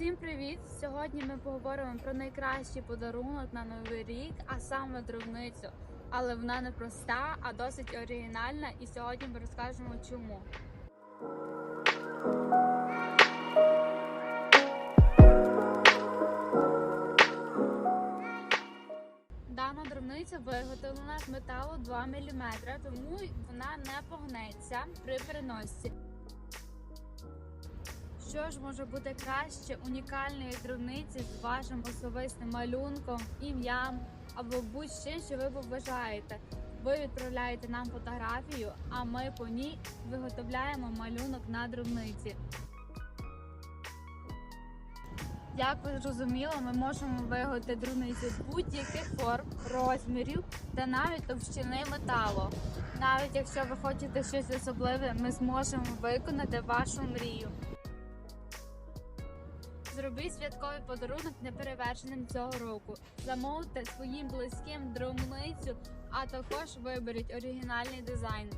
Всім привіт! Сьогодні ми поговоримо про найкращий подарунок на новий рік, а саме дровницю. Але вона не проста, а досить оригінальна. І сьогодні ми розкажемо чому. Дана дровниця виготовлена з металу 2 мм, тому вона не погнеться при переносці. Що ж може бути краще унікальної дровниці з вашим особистим малюнком, ім'ям або будь-чим, що ви побажаєте. Ви відправляєте нам фотографію, а ми по ній виготовляємо малюнок на дровниці. Як ви зрозуміли, ми можемо виготовити дровницю будь-яких форм, розмірів та навіть товщини металу. Навіть якщо ви хочете щось особливе, ми зможемо виконати вашу мрію. Зробіть святковий подарунок неперевершеним цього року. Замовте своїм близьким дромницю, а також виберіть оригінальний дизайн.